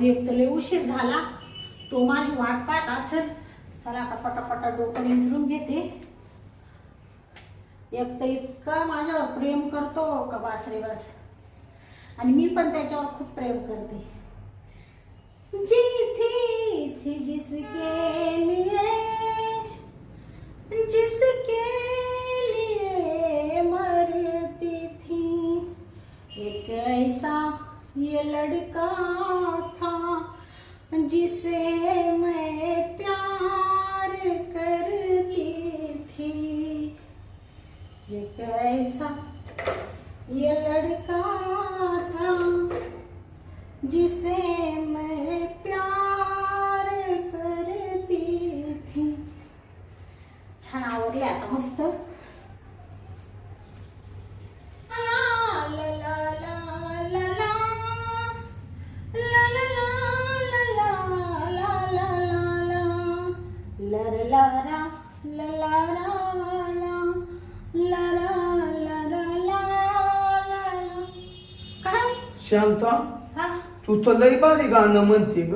आज एक तर लय उशीर झाला. तो माझी वाट पाहत असेल. चला आता पटापटा डोकं विंचरून घेते. एक तर इतका माझ्यावर प्रेम करतो का बास रे बस. आणि मी पण त्याच्यावर खूप प्रेम करते. जी जिसके लिए से मैं प्यार करती थी छान आवडले आता मस्त शांता तू तर लई भारी गाणं म्हणते ग.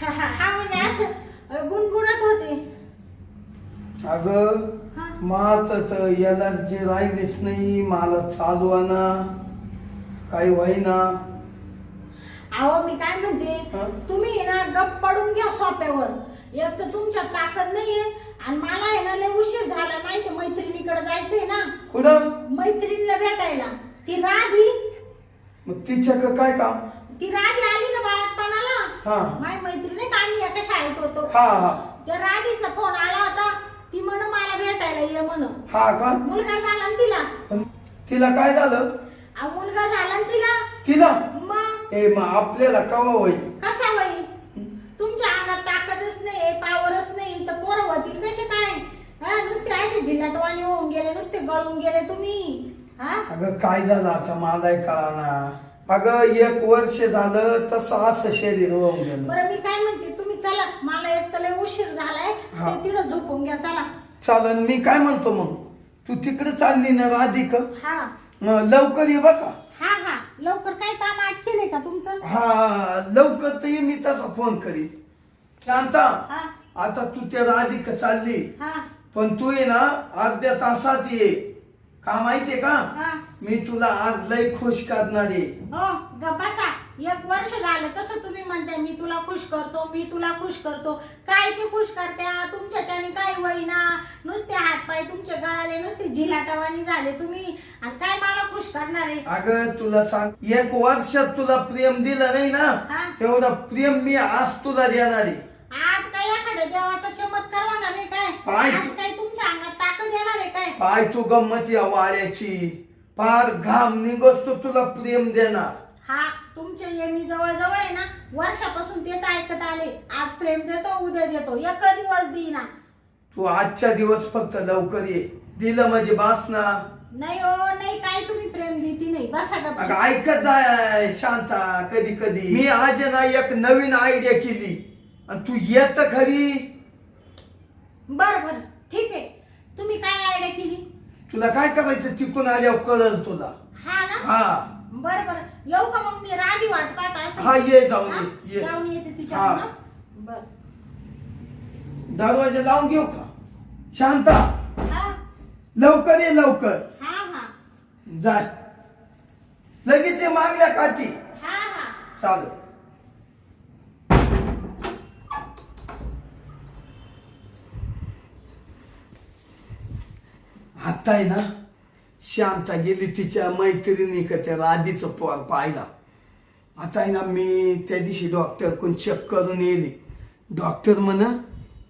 हा हा हा, म्हणजे असं अ, गुणगुणत होते. अग हा. मात तर याला जे राहिलेच नाही मला चालवाना काही व्हायना. अहो मी काय म्हणते? तुम्ही ना गप पडून घ्या सोप्यावर. एक तर तुमच्यात ताकद नाहीये आणि मला आहे ना लय उशीर झाला माहिती मैत्रिणीकडे जायचंय ना. कुठं? मैत्रिणीला भेटायला. ती राधी. मग तिच्या काय काम? ती राधी आली ना बाळातपणाला? हा. माझी मैत्रिणी का आम्ही एका शाळेत होतो? हा हा. त्या राधीचा फोन आला होता. ती म्हण मला भेटायला ये म्हण. हा का? मुलगा झाला ना तिला. पण तिला काय झालं? मुलगा झाला ना तिला. तिला? मग? ए मग आपल्याला कवा होईल? कसा बाई तुमच्या अंगात ताकदच नाही पावरच नाही तर पोरं होतील कसे काय? हा नुसते असे झिल्लाटवाणी होऊन गेले नुसते गळून गेले तुम्ही. हा? अगं काय झालं आता? मलाही कळाना. अगं एक वर्ष झालं तसं असं शरीर होऊन गेलं. बरं मी काय म्हणते तुम्ही चला. मला एक तर लय उशीर झालाय. हा. ते तिथं झोपून घ्या चला. चालन मी काय म्हणतो मग? तू तिकडे चालली ना राधिक? हा. लवकर ये बघा हा हा. लवकर काय काम आटकेले का तुमचं? हा लवकर तर ये मी तसा फोन करी शांता हा. आता तू त्या राधिक चालली. हा. पण तू ये ना अर्ध्या तासात ये. का माहितीये का? हा. मी तुला आज लय खुश करणार. आहे हो ग बसा. एक वर्ष झालं तसं तुम्ही म्हणताय मी तुला खुश करतो मी तुला खुश करतो. कायचे खुश करत्या तुमच्याच्याने काय होईना? नुसते हातपाय तुमचे गळाले नुसते झिलाटावानी झाले तुम्ही. आणि काय मला खुश करणार आहे? अगं तुला सांग एक वर्षात तुला प्रेम दिलं नाही ना. तेवढं प्रेम मी आज तुला देणार आहे. आज काय एखाद्या देवाचा चमत्कार होणार आहे काय? आज काय तुमच्या अंगात ताकद येणार आहे काय पाय तू गंमत या वाऱ्याची फार घाम निघत तो तुला प्रेम देणार. हा तुमचे हे मी जवळ जवळ आहे ना वर्षापासून तेच ऐकत आले. आज प्रेम देतो उद्या देतो. एक दिवस देईना. तू आजच्या दिवस फक्त लवकर ये. दिलं म्हणजे बास ना. नाही हो नाही काय तुम्ही प्रेम देती नाही. बसा अगं गप्प ऐकत जाय शांता कधी कधी. मी आज आहे ना एक नवीन आयडिया केली. आणि तू येत खरी बर बर. ठीक आहे. तुम्ही काय आयडिया केली? तुला काय करायचं तिकून आल्यावर कळल तुला. हा ना? हा. बर बर. येऊ का मग मी राधी वाट पाहत हा ये जाऊन हा? ये. ये जाऊन येते तिच्या हा. बर. दरवाजा लावून घेऊ का? शांता. हा? लवकर ये लवकर. हा हा. जाय लगेच ये मागल्या काठी. हा हा. चालू आता आहे ना शांता गेली तिच्या मैत्रिणी का त्या राधीचं पोर पाहिला. आता आहे ना मी त्या दिवशी डॉक्टर कोण चेक करून येले. डॉक्टर म्हणा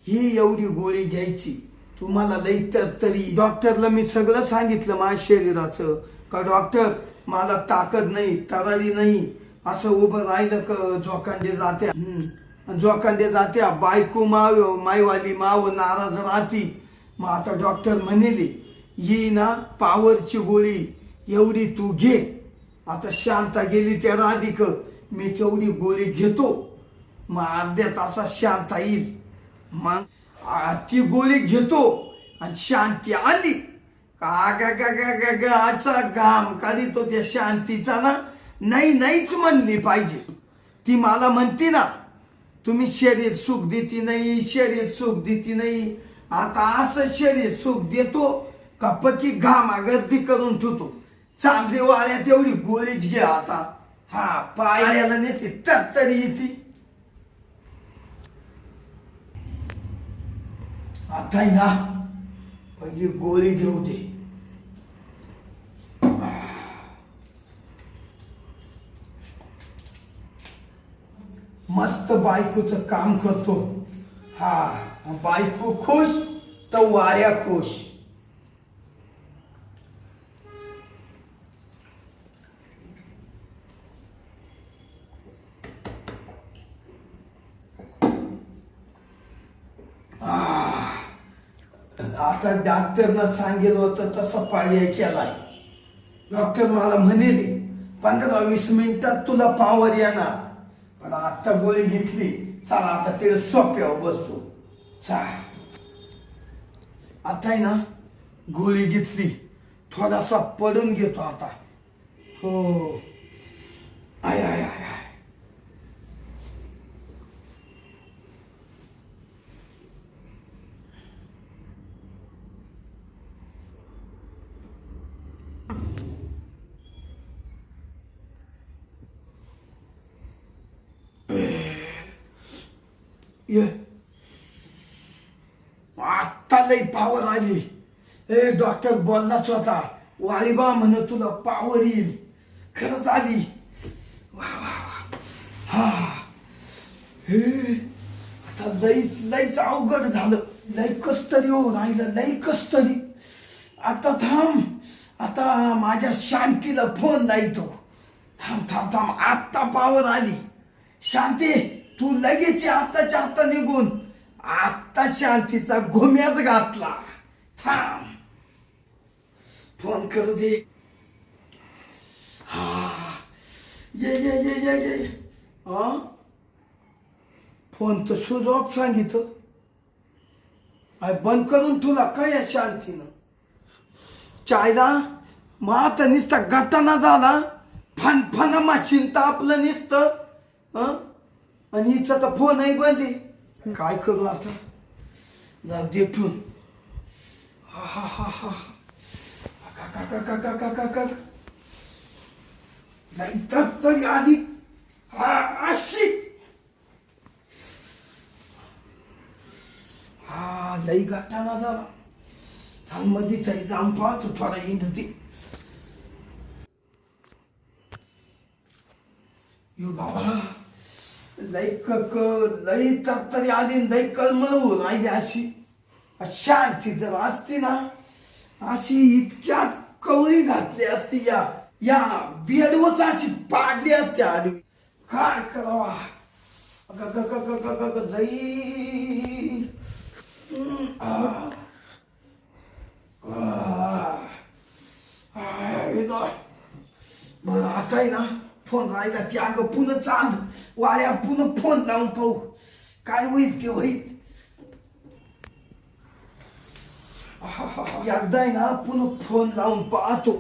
ही एवढी गोळी घ्यायची. तुम्हाला लई तर तरी डॉक्टरला मी सगळं सांगितलं माझ्या शरीराचं. का डॉक्टर मला ताकद नाही तरारी नाही. असं उभं राहिलं का जोकांडे जात्या? जोकांडे जात्या बायको माव मायवाली माव नाराज राहती. मग आता डॉक्टर म्हणेली येईना ना पावरची गोळी एवढी तू घे. आता शांता गेली त्या राधिक. मी तेवढी गोळी घेतो. मग अर्ध्या तासात शांता येईल. मग ती गोळी घेतो आणि शांती आली का गा गा गा गा गाचा घाम काढी तो त्या शांतीचा ना. नाही नाहीच म्हणली पाहिजे. ती मला म्हणते ना तुम्ही शरीर सुख देती नाही शरीर सुख देती नाही. आता असं शरीर सुख देतो कपची पकी घामा करून ठेवतो. चांगली वाळ्या तेवढी गोळीच घे आता. हा पायाला नेते तर तरी येते. आता ना पहिली गोळी घेऊ दे. मस्त बायकोचं काम करतो. हा बायको खुश तर वाऱ्या खुश. आता डॉक्टरनं सांगितलं होतं तसं पर्याय केलाय. डॉक्टर मला म्हणेल पंधरा वीस मिनिटात तुला पावर येणार. पण आत्ता गोळी घेतली चला आता तिला सोप्यावर बसतो. चा आता आहे ना गोळी घेतली थोडासा पडून घेतो आता. हो. आय आय आय आय ये आत्ता लई पावर आली. ए डॉक्टर बोललाच होता वाळीबा म्हण तुला पावर येईल. खरंच आली. वा वा वा. हा. हे आता लईच लईच अवघड झालं. लई कस तरी हो राहिलं लई कस तरी आता थांब. आता माझ्या शांतीला फोन लावतो थांब थांब थांब. आत्ता पावर आली. शांती तू लगेच आत्ताच्या आत्ता निघून आत्ता शांतीचा घुम्याच घातला. थांब. फोन करू दे. हा. ये ये ये ये ये. हा? फोन तर सुज ऑफ सांगितलं. अय बंद करून तुला काय शांतीनं? चायला मग आता नुसता गटाना झाला. फन फन मशीन आपलं नुसतं. आणि हिचा तर फोनही बंद आहे. काय करू आता? जा देठून. हा हा हा हा. काका काका काका काका आली हा अशी. हा लई गाताना झाला. चाल तरी जाम पाहतो थोडा इंड होती यो बाबा. लई कक लई तरी आली लई कलमळ होऊन राहिली अशी. शांती जर असती ना अशी इतक्यात कवळी घातली असती या या बेडवच अशी पाडली असते आली. काय करावा? लई. आ. बरं आता आहे ना फोन राहिला ती अगं पुन्हा चाल वाऱ्या पुन्हा फोन लावून पाहू. काय होईल ते होईल. एकदा आहे ना पुन्हा फोन लावून पाहतो.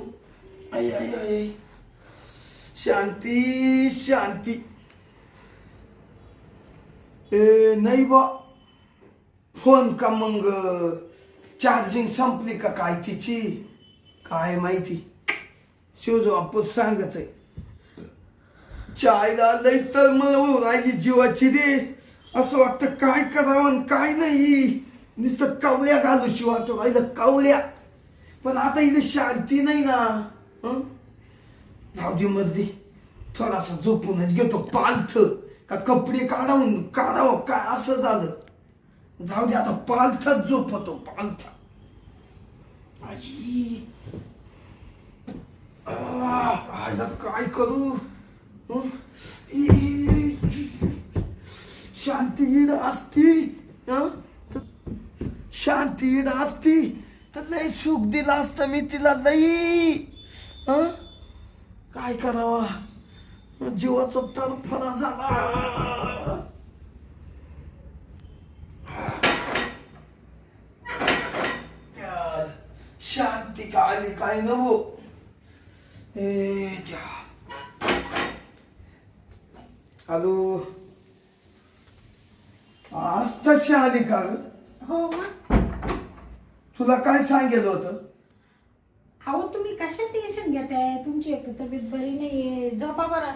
आई आई आई. आई. शांती शांती. ए नाही बा. फोन का मग चार्जिंग संपली का काय तिची? काय माहिती? शिवजो आपण सांगत आहे चायला लई तर मला राहिली जीवाची रे. असं वाटतं काय करावं काय नाही. नुसतं कावल्या घालू शिवाय राहिलं कावल्या पण आता इथे शांती नाही ना. हं? जाऊ दे मर्दी. थोडासा झोपूनच घेतो पालथ. का कपडे काढावून काढावं काय असं झालं. जाऊ दे आता पालथाच झोपतो पालथ. आई. काय करू? शांती इड असती शांती इड असती तर लई सुख दिलं असतं मी तिला लई. काय करावा? जीवाचा तडफडा झाला. यार, शांती काय आली काय नवो? ए त्या हॅलो. आज तशी आली का? हो मग. तुला काय सांगेल होतं? अहो तुम्ही कशा टेन्शन घेताय? तुमची एक तर तब्येत बरी नाहीये. झोपा बरं.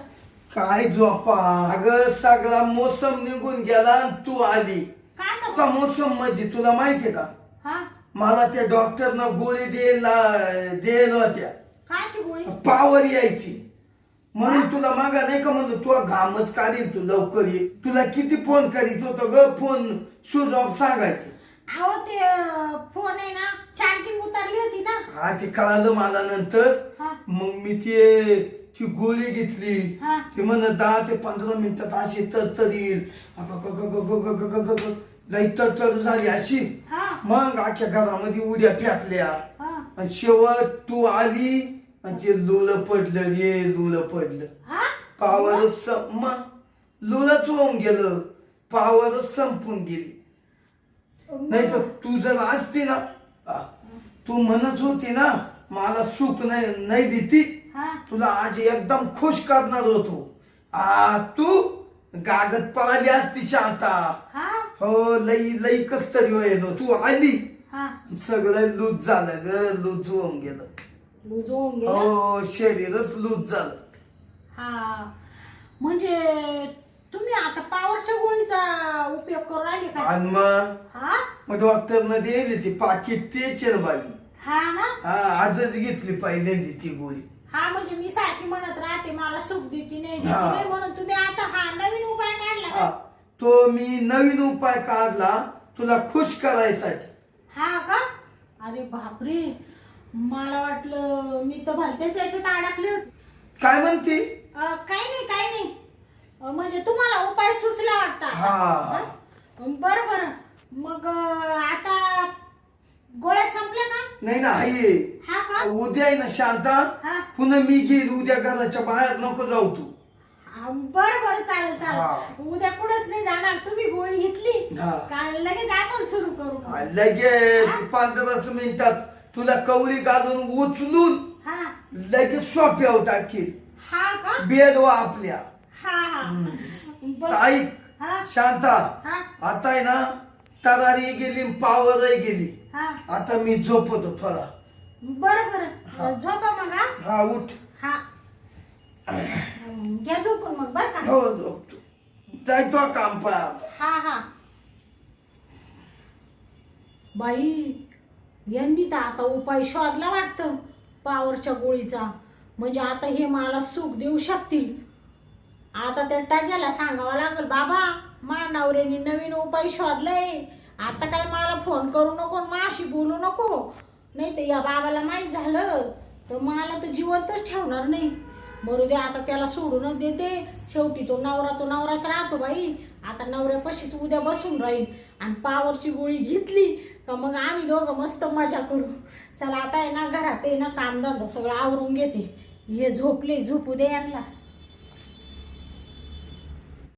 काय झोपा? अगं सगळा मोसम निघून गेला आणि तू आली. काय चा मोसम म्हणजे तुला माहितीये का? हा. मला त्या डॉक्टरनं गोळी द्यायला द्यायला होत्या. कायची गोळी? पावर यायची. म्हणून तुला मागा नाही का म्हणलं तू घामच काढील तू लवकर ये. तुला किती फोन करीत होतो ग? फोन स्विच ऑफ सांगायचं. अहो ते फोन आहे ना चार्जिंग उतरली होती ना. हा ते कळालं मला नंतर. हा. मग मी ते ती गोळी घेतली. हा. ती म्हण दहा ते पंधरा मिनिटात अशी तरतर येईल. लई तरतर झाली अशी. हा. मग अख्ख्या घरामध्ये उड्या फेकल्या. हा. आणि शेवट तू आली. आणि ते लुलं पडलं रे लुलं पडलं. हा? पावरच सं- मग लुलच होऊन गेलं. पावरच संपून गेली. नाही तर तू जर असती ना आ, तू म्हणत होती ना मला सुख नाही नाही देती. हा? तुला आज एकदम खुश करणार होतो. आ तू गागत पळाली असती शांता हा? हो लई लई कस तरी होईल तू आली. हा. सगळं लूज झालं ग लूज होऊन गेलं. लूज होऊन गेला. हो शरीरच लूज झालं. हा. म्हणजे तुम्ही आता पावरच्या गोळीचा उपयोग करू राहिले का? आणि मग? हा? मग डॉक्टरनं दिली ती पाकिट तेच आहे ना बाई हा ना? हा आजच घेतली पहिल्यांदी ती गोळी. हा म्हणजे मी सारखी म्हणत राहते मला सुख देती नाही देती हा. नाही म्हणून तुम्ही आता हा नवीन उपाय काढला हा का? तो मी नवीन उपाय काढला तुला खुश करायसाठी. हा का? अरे बापरे. मला वाटलं मी तर भलतेच याच्यात अडकले होते. काय म्हणते? अं, काही नाही काही नाही. अं, म्हणजे तुम्हाला उपाय सुचला वाटतं. हा. हा? बरं बरं. मग अं, आता गोळ्या संपल्या का? नाही ना आहे हा का? उद्या आहे ना शांता. हा. पुन्हा मी घेईल. उद्या घराच्या बाहेर नको जाऊ तू. बरं बरं. चालेल हा. चालेल उद्या कुठंच नाही जाणार. तुम्ही गोळी घेतली. हा. का लगेच आपण सुरू करू लगेच. पंधराच मिनिटात. तुला कवळी घालून उचलून हा. लगेच सोप्यावर टाकील हा का? बेद वा आपल्या. हा हा. बरं. हा. शांता हा. आता आहे ना तरारी गेली पावरही गेली. हा. आता मी झोपतो थोडा. बरं बरं. झोपा मग हा. हा उठ. हा. घ्या झोपून मग बरं का? हो झोपतो. जायतो काम पण हा हा. बाई यांनी तर आता उपाय शोधला वाटतं पावरच्या गोळीचा. म्हणजे आता हे मला सुख देऊ शकतील. आता त्या टाग्याला सांगावा लागेल बाबा मा नवऱ्याने नवीन उपाय शोधलाय. आता काय मला फोन करू नको माशी बोलू नको. नाही तर या बाबाला माहीत झालं तर मला तर जिवंतच ठेवणार नाही. बरू दे आता त्याला सोडूनच देते. शेवटी तो नवरा तो नवराच राहतो बाई. आता नवऱ्यापाशीच उद्या बसून राहील. आणि पावरची गोळी घेतली का मग आम्ही दोघं मस्त मजा करू. चला आता आहे ना घरात आहे ना कामधंदा सगळं आवरून घेते. हे झोपले झोपू दे यांना.